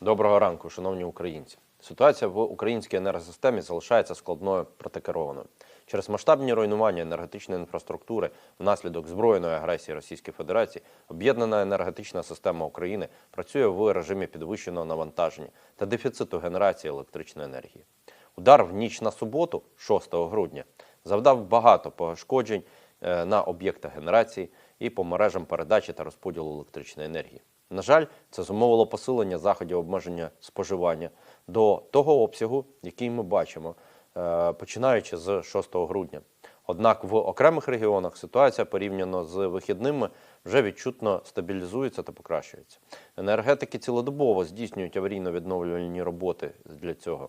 Доброго ранку, шановні українці. Ситуація в українській енергосистемі залишається складною протикерованою. Через масштабні руйнування енергетичної інфраструктури внаслідок збройної агресії Російської Федерації об'єднана енергетична система України працює в режимі підвищеного навантаження та дефіциту генерації електричної енергії. Удар в ніч на суботу, 6 грудня, завдав багато пошкоджень е, на об'єктах генерації і по мережам передачі та розподілу електричної енергії. На жаль, це зумовило посилення заходів обмеження споживання до того обсягу, який ми бачимо, е, починаючи з 6 грудня. Однак в окремих регіонах ситуація порівняно з вихідними вже відчутно стабілізується та покращується. Енергетики цілодобово здійснюють аварійно-відновлювальні роботи для цього.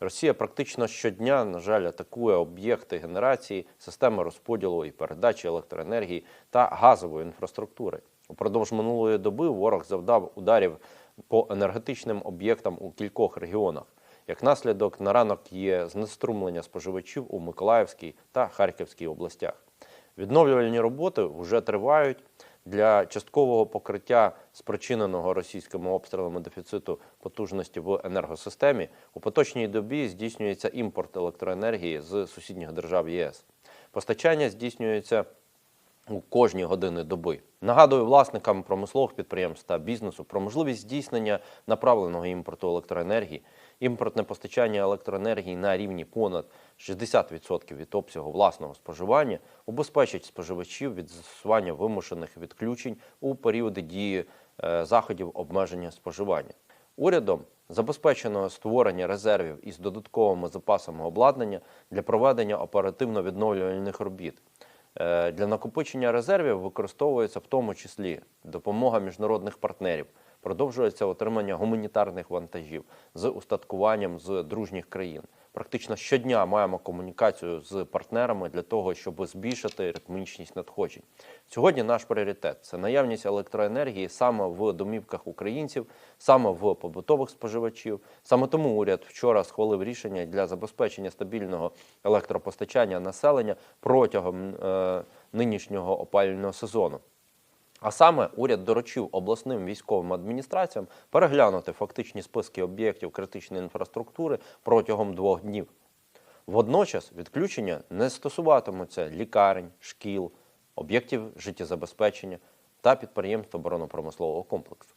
Росія практично щодня, на жаль, атакує об'єкти генерації, системи розподілу і передачі електроенергії та газової інфраструктури. Упродовж минулої доби ворог завдав ударів по енергетичним об'єктам у кількох регіонах. Як наслідок, на ранок є знеструмлення споживачів у Миколаївській та Харківській областях. Відновлювальні роботи вже тривають для часткового покриття спричиненого російськими обстрілами дефіциту потужності в енергосистемі. У поточній добі здійснюється імпорт електроенергії з сусідніх держав ЄС. Постачання здійснюється у кожні години доби. Нагадую власникам промислових підприємств та бізнесу про можливість здійснення направленого імпорту електроенергії. Імпортне постачання електроенергії на рівні понад 60% від обсягу власного споживання убезпечить споживачів від застосування вимушених відключень у періоди дії е, заходів обмеження споживання. Урядом забезпечено створення резервів із додатковими запасами обладнання для проведення оперативно-відновлювальних робіт. Е, Для накопичення резервів використовується в тому числі допомога міжнародних партнерів. Продовжується отримання гуманітарних вантажів з устаткуванням з дружніх країн. Практично щодня маємо комунікацію з партнерами для того, щоб збільшити ритмічність надходжень. Сьогодні наш пріоритет це наявність електроенергії саме в домівках українців, саме в побутових споживачів. Саме тому уряд вчора схвалив рішення для забезпечення стабільного електропостачання населення протягом е, нинішнього опалювального сезону. А саме уряд доручив обласним військовим адміністраціям переглянути фактичні списки об'єктів критичної інфраструктури протягом двох днів. Водночас відключення не стосуватимуться лікарень, шкіл, об'єктів життєзабезпечення та підприємств оборонно-промислового комплексу.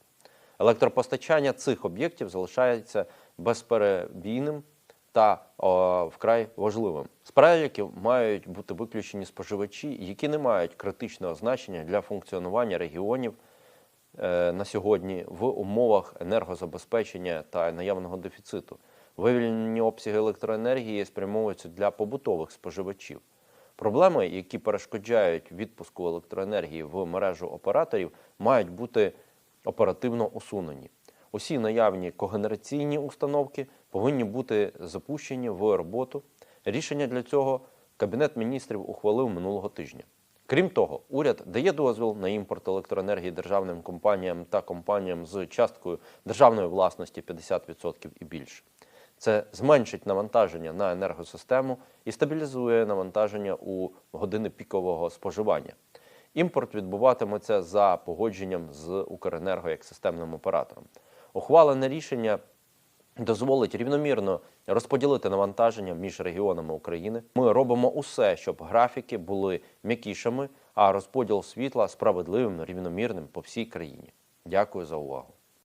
Електропостачання цих об'єктів залишається безперебійним та о, вкрай важливим. З переліків мають бути виключені споживачі, які не мають критичного значення для функціонування регіонів е, на сьогодні в умовах енергозабезпечення та наявного дефіциту. Вивільнені обсяги електроенергії спрямовуються для побутових споживачів. Проблеми, які перешкоджають відпуску електроенергії в мережу операторів, мають бути оперативно усунені. Усі наявні когенераційні установки повинні бути запущені в роботу. Рішення для цього Кабінет міністрів ухвалив минулого тижня. Крім того, уряд дає дозвіл на імпорт електроенергії державним компаніям та компаніям з часткою державної власності 50% і більше. Це зменшить навантаження на енергосистему і стабілізує навантаження у години пікового споживання. Імпорт відбуватиметься за погодженням з Укренерго як системним оператором. Ухвалене рішення дозволить рівномірно розподілити навантаження між регіонами України. Ми робимо усе, щоб графіки були м'якішими, а розподіл світла справедливим, рівномірним по всій країні. Дякую за увагу.